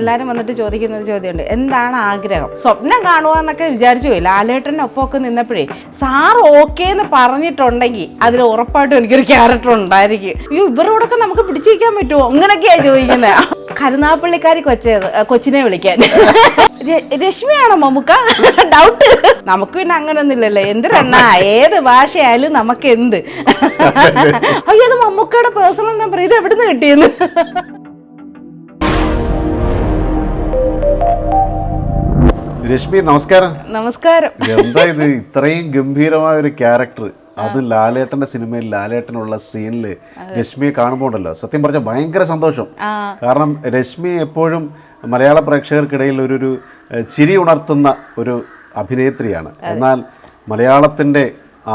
എല്ലാരും വന്നിട്ട് ചോദിക്കുന്ന ഒരു ചോദ്യമുണ്ട്. എന്താണ് ആഗ്രഹം? സ്വപ്നം കാണുക എന്നൊക്കെ വിചാരിച്ചു പോയി. ലാലേട്ടന്റെ ഒപ്പമൊക്കെ നിന്നപ്പോഴേ സാർ ഓക്കേ എന്ന് പറഞ്ഞിട്ടുണ്ടെങ്കിൽ അതിൽ ഉറപ്പായിട്ടും എനിക്കൊരു ക്യാരക്ടർ ഉണ്ടായിരിക്കും. അയ്യോ ഇവരോടൊക്കെ നമുക്ക് പിടിച്ചിരിക്കാൻ പറ്റുമോ? അങ്ങനെയൊക്കെയാണ് ചോദിക്കുന്നത് കരുനാപ്പള്ളിക്കാരി കൊച്ചത് കൊച്ചിനെ വിളിക്കാൻ. രശ്മിയാണോ മമ്മുക്ക? ഡൗട്ട് നമുക്ക് പിന്നെ അങ്ങനൊന്നുമില്ലല്ലോ. എന്തിനാ ഏത് ഭാഷയായാലും നമുക്ക് എന്ത്? അയ്യോ അത് മമ്മൂക്കയുടെ പേഴ്സണൽ നമ്പർ ഇത് എവിടുന്ന് കിട്ടിയെന്ന്? രശ്മി നമസ്കാരം. നമസ്കാരം. എന്താ ഇത്? ഇത്രയും ഗംഭീരമായ ഒരു ക്യാരക്ടർ അത് ലാലേട്ടന്റെ സിനിമയിൽ ലാലേട്ടനുള്ള സീനിൽ രശ്മിയെ കാണുമ്പോൾ ഉണ്ടല്ലോ സത്യം പറഞ്ഞ ഭയങ്കര സന്തോഷം. കാരണം രശ്മി എപ്പോഴും മലയാള പ്രേക്ഷകർക്കിടയിൽ ഒരു ഒരു ചിരി ഉണർത്തുന്ന ഒരു അഭിനേത്രിയാണ്. എന്നാൽ മലയാളത്തിന്റെ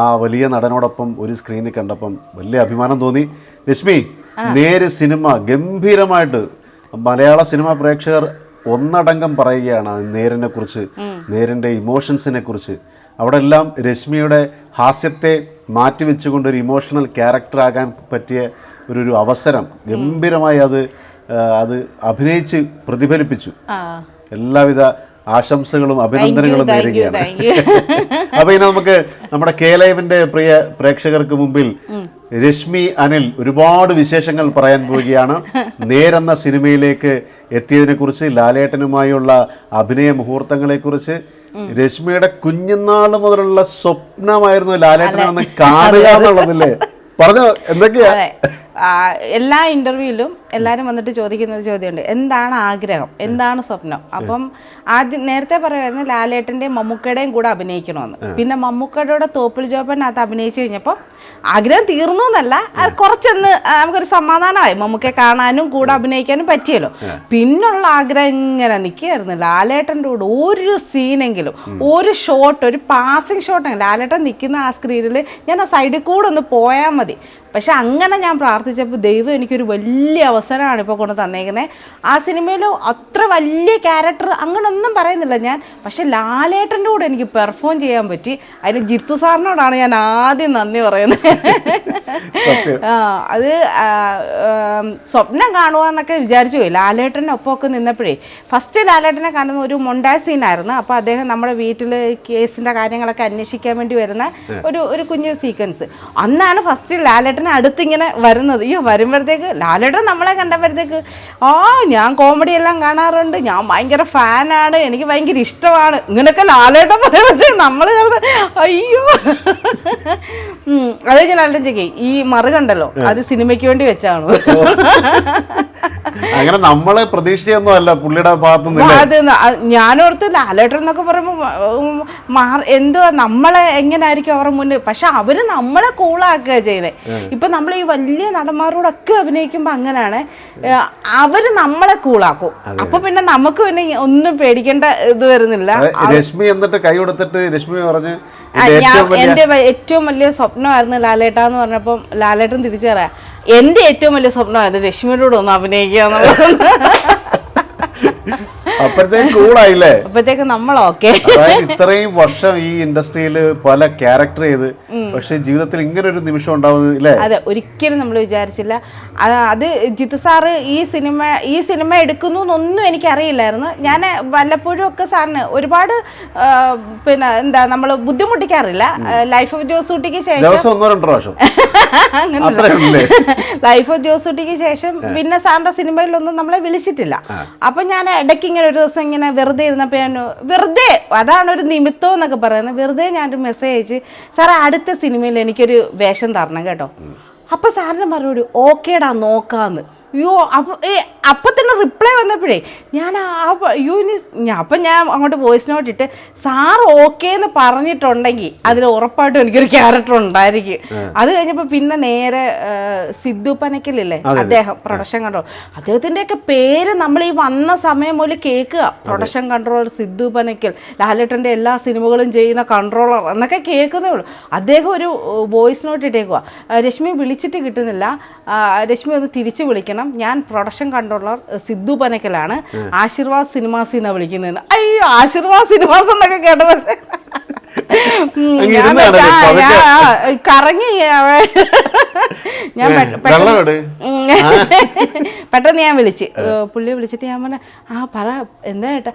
ആ വലിയ നടനോടൊപ്പം ഒരു സ്ക്രീനിൽ കണ്ടപ്പം വലിയ അഭിമാനം തോന്നി. രശ്മി നേര് സിനിമ ഗംഭീരമായിട്ട് മലയാള സിനിമ പ്രേക്ഷകർ ഒന്നടങ്കം പറയുകയാണ് നേരിനെ കുറിച്ച് നേരിന്റെ ഇമോഷൻസിനെ കുറിച്ച്. അവിടെ എല്ലാം രശ്മിയുടെ ഹാസ്യത്തെ മാറ്റിവെച്ചുകൊണ്ട് ഒരു ഇമോഷണൽ ക്യാരക്ടർ ആകാൻ പറ്റിയ ഒരു ഒരു അവസരം ഗംഭീരമായി അത് അത് അഭിനയിച്ച് പ്രതിഫലിപ്പിച്ചു. എല്ലാവിധ ആശംസകളും അഭിനന്ദനങ്ങളും നേരുകയാണ്. അപ്പൊ ഇനി നമുക്ക് നമ്മുടെ കെ ലൈവിന്റെ പ്രിയ പ്രേക്ഷകർക്ക് മുമ്പിൽ രശ്മി അനിൽ ഒരുപാട് വിശേഷങ്ങൾ പറയാൻ പോവുകയാണ്. നേരെന്ന സിനിമയിലേക്ക് എത്തിയതിനെ കുറിച്ച് ലാലേട്ടനുമായുള്ള അഭിനയ മുഹൂർത്തങ്ങളെ കുറിച്ച്. രശ്മിയുടെ കുഞ്ഞുനാൾ മുതലുള്ള സ്വപ്നമായിരുന്നു ലാലേട്ടനെ കാണുക എന്നുള്ളതില്ലേ? പറഞ്ഞോ എന്തൊക്കെയാ? എല്ലാ ഇന്റർവ്യൂവിലും എല്ലാരും വന്നിട്ട് ചോദിക്കുന്ന ഒരു ചോദ്യമുണ്ട്. എന്താണ് ആഗ്രഹം? എന്താണ് സ്വപ്നം? അപ്പം ആദ്യം നേരത്തെ പറയുമായിരുന്നു ലാലേട്ടന്റെയും മമ്മൂക്കയുടെയും കൂടെ അഭിനയിക്കണമെന്ന്. പിന്നെ മമ്മൂക്കയുടെ തോപ്പിൽ ജോബനകത്ത് അഭിനയിച്ചു കഴിഞ്ഞപ്പോൾ ആഗ്രഹം തീർന്നു എന്നല്ല. കുറച്ചൊന്ന് നമുക്കൊരു സമാധാനമായി. മമ്മൂക്കെ കാണാനും കൂടെ അഭിനയിക്കാനും പറ്റിയല്ലോ. പിന്നുള്ള ആഗ്രഹം ഇങ്ങനെ നിൽക്കുകയായിരുന്നു. ലാലേട്ടന്റെ കൂടെ ഒരു സീനെങ്കിലും ഒരു ഷോട്ട് ഒരു പാസിംഗ് ഷോട്ട് ലാലേട്ടൻ നിൽക്കുന്ന ആ സ്ക്രീനിൽ ഞാൻ ആ സൈഡിൽ കൂടെ ഒന്ന് പോയാൽ മതി. പക്ഷെ അങ്ങനെ ഞാൻ പ്രാർത്ഥിച്ചപ്പോൾ ദൈവം എനിക്കൊരു വലിയ അവസരമാണ് ഇപ്പോൾ കൊണ്ട് തന്നേക്കുന്നത് ആ സിനിമയിൽ അത്ര വലിയ ക്യാരക്ടർ അങ്ങനൊന്നും പറയുന്നില്ല ഞാൻ. പക്ഷെ ലാലേട്ടന്റെ കൂടെ എനിക്ക് പെർഫോം ചെയ്യാൻ പറ്റി. അതിന് ജിത്തു സാറിനോടാണ് ഞാൻ ആദ്യം നന്ദി പറയുന്നത്. അത് സ്വപ്നം കാണുക എന്നൊക്കെ വിചാരിച്ചു പോയി. ലാലേട്ടന്റെ ഒപ്പമൊക്കെ നിന്നപ്പോഴേ ഫസ്റ്റ് ലാലേട്ടനെ കാണുന്ന ഒരു മൊണ്ടാജ് സീനായിരുന്നു. അപ്പോൾ അദ്ദേഹം നമ്മുടെ വീട്ടിൽ കേസിന്റെ കാര്യങ്ങളൊക്കെ അന്വേഷിക്കാൻ വേണ്ടി വരുന്ന ഒരു ഒരു കുഞ്ഞു സീക്വൻസ്. അന്നാണ് ഫസ്റ്റ് ലാലേട്ടനെ അടുത്തിങ്ങനെ വരുന്നത്. അയ്യോ വരുമ്പോഴത്തേക്ക് ലാലേട്ടൻ നമ്മളെ കണ്ടപ്പോഴത്തേക്ക് ആ ഞാൻ കോമഡി എല്ലാം കാണാറുണ്ട്. ഞാൻ ഭയങ്കര ഫാനാണ് എനിക്ക് ഭയങ്കര ഇഷ്ടമാണ്. ഇങ്ങനെയൊക്കെ ലാലേട്ടൻ പറയുമ്പോഴത്തേക്ക് നമ്മൾ കിടന്ന് അയ്യോ. അതേ അത് കഴിഞ്ഞ് ലാലേട്ടൻ ചോദിക്കേ ഈ മറുകണ്ടല്ലോ അത് സിനിമയ്ക്ക് വേണ്ടി വെച്ചാണ്. അങ്ങനെ നമ്മളെ പ്രതീക്ഷിച്ചൊന്നും അല്ല പുള്ളിയുടെ ഭാഗത്തുനിന്ന് ഞാനോർത്ത് ലാലേട്ടൻ എന്നൊക്കെ പറയുമ്പോൾ മാർ എന്തുവാ നമ്മളെ എങ്ങനെയായിരിക്കും അവരുടെ മുന്നിൽ? പക്ഷെ അവർ നമ്മളെ കൂളാക്കുക ചെയ്യുന്നത് ഇപ്പൊ നമ്മൾ ഈ വലിയ നടന്മാരോടൊക്കെ അഭിനയിക്കുമ്പോ അങ്ങനെയാണ് അവർ നമ്മളെ കൂളാക്കും. അപ്പൊ പിന്നെ നമുക്ക് പിന്നെ ഒന്നും പേടിക്കേണ്ട ഇത് വരുന്നില്ല. രശ്മി എന്നിട്ട് കൈ കൊടുത്തിട്ട് രശ്മി പറഞ്ഞ് ആ, "ഇത് ഞാൻ ഏറ്റവും വലിയ എന്റെ ഏറ്റവും വലിയ സ്വപ്നമായിരുന്നു ലാലേട്ട എന്ന് പറഞ്ഞപ്പം ലാലേട്ടൻ തിരിച്ചറിയാം. എന്റെ ഏറ്റവും വലിയ സ്വപ്നമായിരുന്നു രശ്മിയുടെ കൂടെ ഒന്ന് അഭിനയിക്കുക എന്നുള്ളത് അപ്പോഴത്തേക്കും കൂളായില്ലേ അപ്പഴത്തേക്ക് നമ്മൾ ഓക്കെ ഇത്രയും വർഷം ഈ ഇൻഡസ്ട്രിയിൽ പല ക്യാരക്ടർ ചെയ്ത് പക്ഷെ ജീവിതത്തിൽ ഇങ്ങനെ ഒരു നിമിഷം ഉണ്ടാവുന്നത് ഇല്ലേ? അതെ ഒരിക്കലും നമ്മൾ വിചാരിച്ചില്ല. അത് ജിത്തു സാറ് ഈ സിനിമ ഈ സിനിമ എടുക്കുന്നു എന്നൊന്നും എനിക്കറിയില്ലായിരുന്നു. ഞാൻ വല്ലപ്പോഴും ഒക്കെ സാറിന് ഒരുപാട് പിന്നെ എന്താ നമ്മൾ ബുദ്ധിമുട്ടിക്കാറില്ല. ലൈഫ് ഓഫ് ജോസൂട്ടിക്ക് ശേഷം ലൈഫ് ഓഫ് ജോസൂട്ടിക്ക് ശേഷം പിന്നെ സാറിന്റെ സിനിമയിലൊന്നും നമ്മളെ വിളിച്ചിട്ടില്ല. അപ്പൊ ഞാൻ ഇടയ്ക്ക് ഇങ്ങനെ ഒരു ദിവസം ഇങ്ങനെ വെറുതെ ഇരുന്നപ്പോൾ ഞാൻ വെറുതെ അതാണ് ഒരു നിമിത്തം എന്നൊക്കെ പറയുന്നത്. വെറുതെ ഞാനൊരു മെസ്സേജ് അയച്ച് സാറേ അടുത്ത സിനിമയിൽ എനിക്കൊരു വേഷം തരണം കേട്ടോ. അപ്പൊ സാറിന് മറുപടി ഓക്കേടാ നോക്കാന്ന്. അയ്യോ അപ്പൊ ഏ അപ്പൊ തന്നെ റിപ്ലൈ വന്നപ്പോഴേ ഞാൻ ആ അയ്യോ ഇനി ഞാൻ അപ്പം ഞാൻ അങ്ങോട്ട് വോയിസ് നോട്ട് ഇട്ട് സാർ ഓക്കെ എന്ന് പറഞ്ഞിട്ടുണ്ടെങ്കിൽ അതിൽ ഉറപ്പായിട്ടും എനിക്കൊരു ക്യാരക്ടർ ഉണ്ടായിരിക്കും. അത് കഴിഞ്ഞപ്പോൾ പിന്നെ നേരെ സിദ്ധു പനക്കലില്ലേ അദ്ദേഹം പ്രൊഡക്ഷൻ കൺട്രോൾ അദ്ദേഹത്തിന്റെയൊക്കെ പേര് നമ്മൾ ഈ വന്ന സമയം മുതൽ കേൾക്കുക. പ്രൊഡക്ഷൻ കൺട്രോളർ സിദ്ധു പനക്കൽ ലാലേട്ടന്റെ എല്ലാ സിനിമകളും ചെയ്യുന്ന കൺട്രോളർ എന്നൊക്കെ കേൾക്കുന്നേ ഉള്ളൂ. അദ്ദേഹം ഒരു വോയിസ് നോട്ട് ഇട്ടേക്കുക രശ്മി വിളിച്ചിട്ട് കിട്ടുന്നില്ല. രശ്മി ഒന്ന് തിരിച്ചു വിളിക്കണം. ഞാൻ പ്രൊഡക്ഷൻ കൺട്രോളർ സിദ്ധു പനക്കലാണ്. ആശീർവാദ് സിനിമാസ് എന്നാണ് വിളിക്കുന്നതെന്ന് അയ്യോ ആശീർവാദ് സിനിമാസ് എന്നൊക്കെ കേട്ടപ്പോൾ കറങ്ങി ഞാൻ പെട്ടെന്ന് ഞാൻ വിളിച്ച്. പുള്ളിയെ പുള്ളി വിളിച്ചിട്ട് ഞാൻ പറഞ്ഞ ആ പറ എന്താ ഏട്ടാ?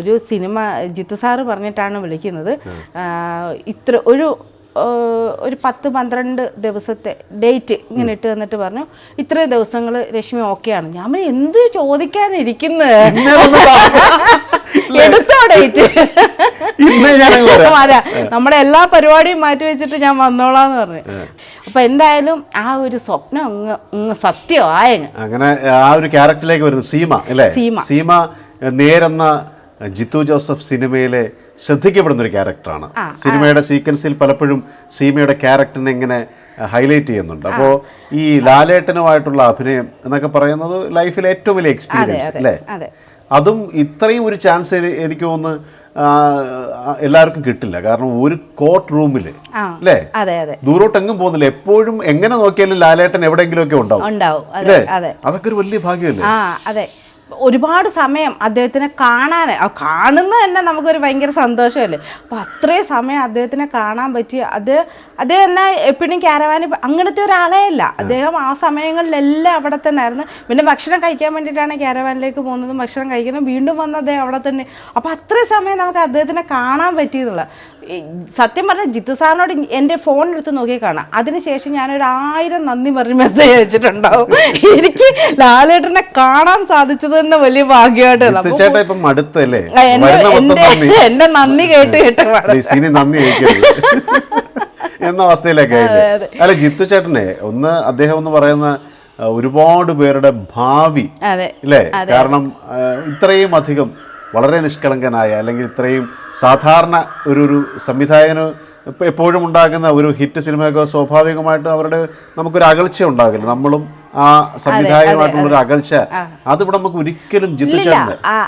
ഒരു സിനിമ ജിത്തു സാറ് പറഞ്ഞിട്ടാണ് വിളിക്കുന്നത്. ഇത്ര ഒരു ഒരു പത്ത് പന്ത്രണ്ട് ദിവസത്തെ ഡേറ്റ് ഇങ്ങനെ ഇട്ട് തന്നിട്ട് പറഞ്ഞു ഇത്രയും ദിവസങ്ങൾ രശ്മി ഓക്കെയാണ് ഞാൻ എന്ത് ചോദിക്കാനിരിക്കുന്നത് എടുത്തോ ഡേറ്റ്. അതെ നമ്മുടെ എല്ലാ പരിപാടിയും മാറ്റി വെച്ചിട്ട് ഞാൻ വന്നോളാന്ന് പറഞ്ഞു. അപ്പൊ എന്തായാലും ആ ഒരു സ്വപ്നം അങ്ങ് അങ്ങ് സത്യമായങ്ങ്. അങ്ങനെ ആ ഒരു ക്യാരക്ടറിലേക്ക് വരുന്നു സീമ അല്ലേ? സീമ. സീമ നേരെന്ന ജിത്തു ജോസഫ് സിനിമയിലെ ശ്രദ്ധിക്കപ്പെടുന്ന ഒരു ക്യാരക്ടറാണ്. സിനിമയുടെ സീക്വൻസിൽ പലപ്പോഴും സീമയുടെ ക്യാരക്ടറിനെ ഇങ്ങനെ ഹൈലൈറ്റ് ചെയ്യുന്നുണ്ട്. അപ്പോൾ ഈ ലാലേട്ടനുമായിട്ടുള്ള അഭിനയം എന്നൊക്കെ പറയുന്നത് ലൈഫിലെ ഏറ്റവും വലിയ എക്സ്പീരിയൻസ് അല്ലേ? അതെ. ഇത്രയും ഒരു ചാൻസ് എനിക്ക് ഒന്ന് എല്ലാവർക്കും കിട്ടില്ല. കാരണം ഒരു കോർട്ട് റൂമിൽ അല്ലേ? ദൂരോട്ടെങ്ങും പോകുന്നില്ല. എപ്പോഴും എങ്ങനെ നോക്കിയാലും ലാലേട്ടൻ എവിടെയെങ്കിലും ഒക്കെ ഉണ്ടാവും. അല്ലേ? അതൊക്കെ ഒരു വലിയ ഭാഗ്യമല്ലേ? അതെ. ഒരുപാട് സമയം അദ്ദേഹത്തിനെ കാണാൻ കാണുന്ന തന്നെ നമുക്കൊരു ഭയങ്കര സന്തോഷമല്ലേ? അപ്പോൾ അത്രയും സമയം അദ്ദേഹത്തിനെ കാണാൻ പറ്റി അത് അദ്ദേഹം എന്നാൽ എപ്പോഴും ക്യാരവാന് അങ്ങനത്തെ ഒരാളേ അല്ല. അദ്ദേഹം ആ സമയങ്ങളിലെല്ലാം അവിടെ തന്നെ ആയിരുന്നു. പിന്നെ ഭക്ഷണം കഴിക്കാൻ വേണ്ടിയിട്ടാണ് കാരവാനിലേക്ക് പോകുന്നതും ഭക്ഷണം കഴിക്കുന്നതും വീണ്ടും വന്ന് അദ്ദേഹം അവിടെ തന്നെ. അപ്പോൾ അത്രയും സമയം നമുക്ക് അദ്ദേഹത്തിനെ കാണാൻ പറ്റിയെന്നുള്ള ഈ സത്യം പറഞ്ഞാൽ ജിത്തു സാറിനോട് എന്റെ ഫോൺ എടുത്ത് നോക്കി കാണാം. അതിനുശേഷം ഞാനൊരു ആയിരം നന്ദി പറഞ്ഞ് മെസ്സേജ് അയച്ചിട്ടുണ്ടാവും. എനിക്ക് ലാലേട്ടനെ കാണാൻ സാധിച്ചത് തന്നെ വലിയ ഭാഗ്യമായിട്ട് എന്റെ നന്ദി. കേട്ട് കേട്ട് എന്ന അവസ്ഥയിലൊക്കെ അല്ല ജിത്തു ചേട്ടനെ ഒന്ന് അദ്ദേഹം ഒന്ന് പറയുന്ന ഒരുപാട് പേരുടെ ഭാവി അല്ലേ കാരണം ഇത്രയും അധികം വളരെ നിഷ്കളങ്കനായ അല്ലെങ്കിൽ ഇത്രയും സാധാരണ ഒരു ഒരു സംവിധായകന് എപ്പോഴും ഉണ്ടാകുന്ന ഒരു ഹിറ്റ് സിനിമയൊക്കെ സ്വാഭാവികമായിട്ടും അവരുടെ നമുക്കൊരു അകൽച്ച ഉണ്ടാകില്ല. നമ്മളും ആ സംവിധായകനുമായിട്ടുള്ള ഒരു അകൽച്ച. അതിവിടെ നമുക്ക് ഒരിക്കലും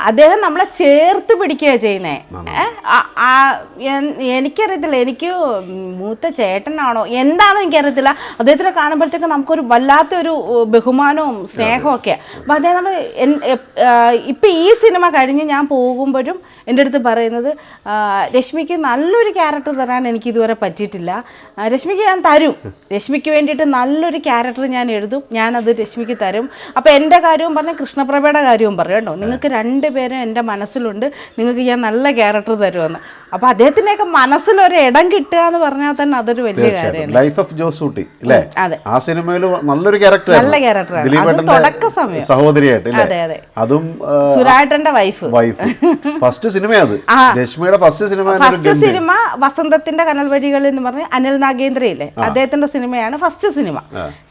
അദ്ദേഹം നമ്മളെ ചേർത്ത് പിടിക്കുക ചെയ്യുന്നേ. എനിക്കറിയത്തില്ല. എനിക്ക് മൂത്ത ചേട്ടനാണോ? എന്താണോ എനിക്കറിയത്തില്ല. അദ്ദേഹത്തിനെ കാണുമ്പോഴത്തേക്ക് നമുക്കൊരു വല്ലാത്തൊരു ബഹുമാനവും സ്നേഹവും ഒക്കെ അപ്പം അദ്ദേഹം നമ്മൾ ഇപ്പം ഈ സിനിമ കഴിഞ്ഞ് ഞാൻ പോകുമ്പോഴും എന്റെ അടുത്ത് പറയുന്നത് രശ്മിക്ക് നല്ലൊരു ക്യാരക്ടർ തരാൻ എനിക്ക് ഇതുവരെ പറ്റിയിട്ടില്ല. രശ്മിക്ക് ഞാൻ തരും. രശ്മിക്ക് വേണ്ടിയിട്ട് നല്ലൊരു ക്യാരക്ടർ ഞാൻ എഴുതും. ഞാനത് രശ്മിക്ക് തരും. അപ്പോൾ എന്റെ കാര്യവും പറഞ്ഞാൽ കൃഷ്ണപ്രഭയുടെ കാര്യവും പറയും കേട്ടോ. നിങ്ങൾക്ക് രണ്ട് പേരും എന്റെ മനസ്സിലുണ്ട്. നിങ്ങൾക്ക് ഞാൻ നല്ല ക്യാരക്ടർ തരുമെന്ന്. അപ്പോൾ മനസ്സിൽ മനസ്സിലൊരു ഇടം കിട്ടുക എന്ന് പറഞ്ഞാൽ തന്നെ അതൊരു വലിയ കാര്യമാണ് ലൈഫ് ഓഫ് ജോസൂട്ടി അല്ലേ ആ സിനിമയിൽ നല്ലൊരു ക്യാരക്ടർ നല്ല സമയം. സഹോദരിയായിട്ട് അതെ, അതെ. അതും സുരാട്ടന്റെ വൈഫ് വൈഫ് ഫസ്റ്റ് സിനിമ അത്. രശ്മിയുടെ ഫസ്റ്റ് സിനിമ ഫസ്റ്റ് സിനിമ വസന്തത്തിന്റെ കനൽ വഴികൾ എന്ന് പറഞ്ഞ് അനിൽ നാഗേന്ദ്രയില്ലേ? അദ്ദേഹത്തിന്റെ സിനിമയാണ് ഫസ്റ്റ് സിനിമ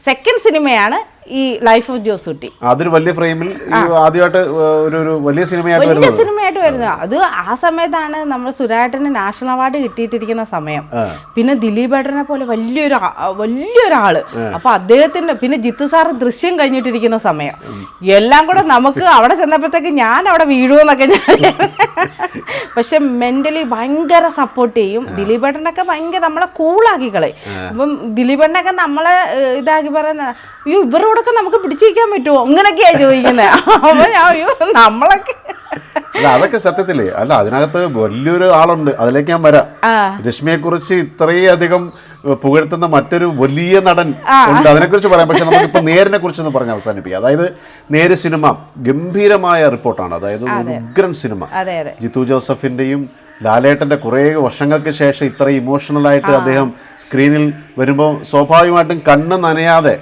സെക്കൻഡ് സിനിമയാണ് ഈ ലൈഫ് ഓഫ് ജോസ് കുട്ടി അതൊരു വലിയ ഫ്രെയിമിൽ ആദ്യമായിട്ട് ഒരു ഒരു വലിയ സിനിമയായിട്ട് വലിയ സിനിമയായിട്ട് വരുന്നത്. അത് ആ സമയത്താണ് നമ്മൾ സുരാട്ടന് നാഷണൽ അവാർഡ് കിട്ടിയിട്ടിരിക്കുന്ന സമയം. പിന്നെ ദിലീപ് ഏട്ടനെ പോലെ വലിയൊരു വലിയൊരാൾ. അപ്പൊ അദ്ദേഹത്തിന്റെ പിന്നെ ജിത്തു സാർ ദൃശ്യം കഴിഞ്ഞിട്ടിരിക്കുന്ന സമയം. എല്ലാം കൂടെ നമുക്ക് അവിടെ ചെന്നപ്പോഴത്തേക്ക് ഞാൻ അവിടെ വീഴുമെന്നൊക്കെ ഞാൻ പക്ഷെ മെന്റലി ഭയങ്കര സപ്പോർട്ട് ചെയ്യും. ദിലീപ് ഏട്ടനൊക്കെ ഭയങ്കര നമ്മളെ കൂളാക്കി കളയും. അപ്പം ദിലീപ് ഏട്ടനൊക്കെ നമ്മളെ ഇതാക്കി പറയുന്ന അയ്യോ ഇവരോടൊക്കെ നമുക്ക് പിടിച്ചിരിക്കാൻ പറ്റുമോ അങ്ങനെയൊക്കെയാ ചോദിക്കുന്നത് അപ്പൊ ഞാൻ അയ്യോ നമ്മളൊക്കെ അല്ല അതൊക്കെ സത്യത്തില്ലേ അല്ല അതിനകത്ത് വലിയൊരു ആളുണ്ട്. അതിലേക്ക് ഞാൻ വരാം. രശ്മിയെ കുറിച്ച് ഇത്രയും അധികം പുകഴ്ത്തുന്ന മറ്റൊരു വലിയ നടൻ ഉണ്ട്. അതിനെക്കുറിച്ച് പറയാം. പക്ഷെ നമുക്കിപ്പോൾ നേരിനെ കുറിച്ച് ഒന്ന് പറഞ്ഞ് അവസാനിപ്പിക്കാം. അതായത് നേര് സിനിമ ഗംഭീരമായ റിപ്പോർട്ടാണ്. അതായത് ഒരു ഉഗ്രൻ സിനിമ. ജിത്തു ജോസഫിന്റെയും ലാലേട്ടന്റെ കുറേ വർഷങ്ങൾക്ക് ശേഷം ഇത്ര ഇമോഷണൽ ആയിട്ട് അദ്ദേഹം സ്ക്രീനിൽ വരുമ്പോൾ സ്വാഭാവികമായിട്ടും കണ്ണ് നനയാതെ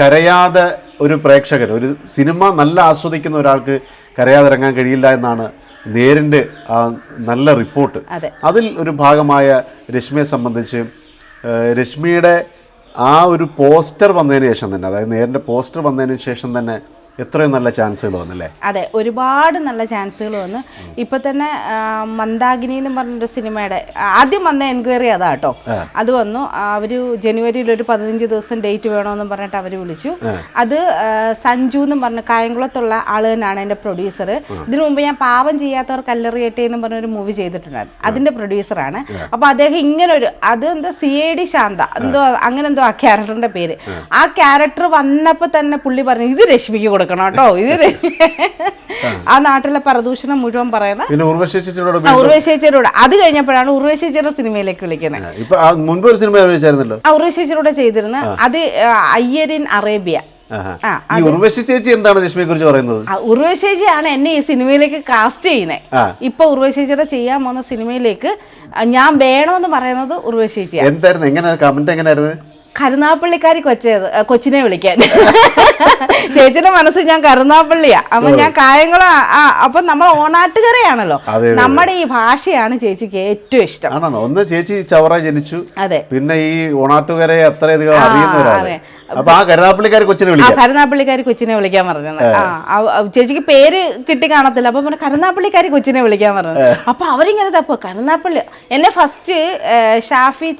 കരയാതെ ഒരു പ്രേക്ഷകൻ ഒരു സിനിമ നല്ല ആസ്വദിക്കുന്ന ഒരാൾക്ക് കരയാതെ ഇറങ്ങാൻ കഴിയില്ല എന്നാണ് നേരിന്റെ ആ നല്ല റിപ്പോർട്ട്. അതിൽ ഒരു ഭാഗമായ രശ്മിയെ സംബന്ധിച്ച് രശ്മിയുടെ ആ ഒരു പോസ്റ്റർ വന്നതിന് ശേഷം തന്നെ അതായത് നേരിന്റെ പോസ്റ്റർ വന്നതിന് ശേഷം തന്നെ എത്രയും നല്ല ചാൻസുകൾ വന്നല്ലേ? അതെ ഒരുപാട് നല്ല ചാൻസുകൾ വന്നു. ഇപ്പൊ തന്നെ മന്ദാഗിനി എന്ന് പറഞ്ഞൊരു സിനിമയുടെ ആദ്യം വന്ന എൻക്വയറി അതാ കേട്ടോ അത് വന്നു. അവർ ജനുവരിയിൽ ഒരു പതിനഞ്ച് ദിവസം ഡേറ്റ് വേണമെന്ന് പറഞ്ഞിട്ട് അവർ വിളിച്ചു. അത് സഞ്ജു എന്ന് പറഞ്ഞ കായംകുളത്തുള്ള ആൾ തന്നെയാണ് എന്റെ പ്രൊഡ്യൂസർ ഇതിനു മുമ്പ് ഞാൻ പാവം ചെയ്യാത്തവർ കല്ലെറിയട്ടെ എന്ന് പറഞ്ഞൊരു മൂവി ചെയ്തിട്ടുണ്ടായിരുന്നു. അതിന്റെ പ്രൊഡ്യൂസറാണ്. അപ്പൊ അദ്ദേഹം ഇങ്ങനെ ഒരു അത് എന്താ സി എ ഡി ശാന്ത എന്തോ അങ്ങനെ എന്തോ ആ ക്യാരക്ടറിന്റെ പേര്. ആ. ക്യാരക്ടർ വന്നപ്പോ തന്നെ പുള്ളി പറഞ്ഞു ഇത് രശ്മിക്ക് കൊടുക്കണം കേട്ടോ. ഇത് ആ. നാട്ടിലെ പ്രദൂഷണം മുഴുവൻ പറയുന്ന പിന്നെ ഉർവശേഷിച്ചോട് ആ, ഉർവശി ചേച്ചിയുടെ കൂടെ. അത് കഴിഞ്ഞപ്പോഴാണ് ഉർവശേച്ചിയുടെ സിനിമയിലേക്ക് വിളിക്കുന്നത്. മുൻപ് ഒരു സിനിമ അഭിനയിച്ചായിരുന്നല്ലോ ആ ഉർവശി ചേച്ചിയുടെ ചെയ്തിരുന്ന അത് അയ്യരിൻ അറേബ്യ. ഈ ഉർവശി ചേച്ചി എന്താണ് രശ്മിയെ കുറിച്ച് പറയുന്നത് ഉർവശി ചേച്ചിയാണ് എന്നെ ഈ സിനിമയിലേക്ക് കാസ്റ്റ് ചെയ്യുന്നത്. ഇപ്പൊ ഉർവശി ചേച്ചിയുടെ ചെയ്യാൻ പോകുന്ന സിനിമയിലേക്ക് ഞാൻ വേണമെന്ന് പറയുന്നത് ഉർവശി എന്തായിരുന്നു? എങ്ങനെ? കമന്റ് എങ്ങനെയായിരുന്നു? കരുനാപ്പള്ളിക്കാരി കൊച്ചത് കൊച്ചിനെ വിളിക്കാൻ. ചേച്ചിയുടെ മനസ്സ് ഞാൻ കരുനാപ്പള്ളിയാ അപ്പൊ ഞാൻ കായംകുളം അപ്പൊ നമ്മൾ ഓണാട്ടുകരയാണല്ലോ. നമ്മുടെ ഈ ഭാഷയാണ് ചേച്ചിക്ക് ഏറ്റവും ഇഷ്ടം. ഒന്ന് ചേച്ചി ചവറ ജനിച്ചു. അതെ. പിന്നെ ഈ ഓണാട്ടുകര അത്രയധികം അറിയുന്ന ഒരാൾ അതെ. അപ്പൊ ആ കരുനാപ്പള്ളിക്കാർ കൊച്ചിനെ വിളിക്കാം. കൊച്ചിനെ വിളിക്കാൻ പറഞ്ഞത്. ആ ചേച്ചിക്ക് പേര് കിട്ടി കാണത്തില്ല. അപ്പൊ പിന്നെ കരുനാപ്പള്ളിക്കാരി കൊച്ചിനെ വിളിക്കാൻ പറഞ്ഞത്. അപ്പൊ അവരിങ്ങനെ തപ്പോ കരുനാപ്പള്ളി എന്നെ ഫസ്റ്റ് ഷാഫി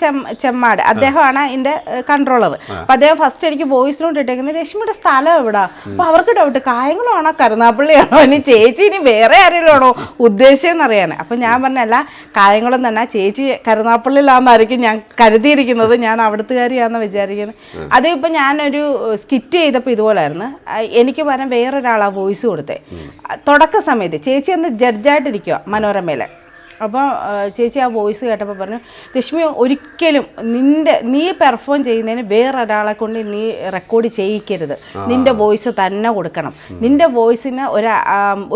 ചെമ്മാട് അദ്ദേഹമാണ് എന്റെ കൺട്രോളർ അപ്പൊ അദ്ദേഹം ഫസ്റ്റ് എനിക്ക് വോയിസ് നോട്ട് ഇട്ടേക്കുന്നത് രശ്മിയുടെ സ്ഥലം എവിടാ? അപ്പൊ അവർക്ക് ഡൗട്ട് കായംകുളമാണോ കരുനാപ്പള്ളിയാണോ ഇനി ചേച്ചി ഇനി വേറെ ആരെങ്കിലും ആണോ ഉദ്ദേശിച്ചെന്ന് അറിയാൻ അപ്പൊ ഞാൻ പറഞ്ഞല്ല കായംകുളം തന്നെ ചേച്ചി കരുനാപ്പള്ളിയിലാണെന്നായിരിക്കും ഞാൻ കരുതിയിരിക്കുന്നത്. ഞാൻ അവിടുത്തുകാരിയാണെന്ന് വിചാരിക്കുന്നത് അത് ഇപ്പൊ ഞാനൊരു സ്കിറ്റ് ചെയ്തപ്പോൾ ഇതുപോലായിരുന്നു. എനിക്ക് പറയാൻ വേറൊരാളാണ് വോയിസ് കൊടുത്തേ. തുടക്ക സമയത്ത് ചേച്ചി അന്ന് ജഡ്ജായിട്ടിരിക്കുക മനോരമയിലെ. അപ്പോൾ ചേച്ചി ആ വോയിസ് കേട്ടപ്പോൾ പറഞ്ഞു രശ്മി ഒരിക്കലും നിന്റെ നീ പെർഫോം ചെയ്യുന്നതിന് വേറൊരാളെ കൊണ്ട് നീ റെക്കോർഡ് ചെയ്യിക്കരുത്. നിന്റെ വോയിസ് തന്നെ കൊടുക്കണം. നിന്റെ വോയിസിന് ഒരു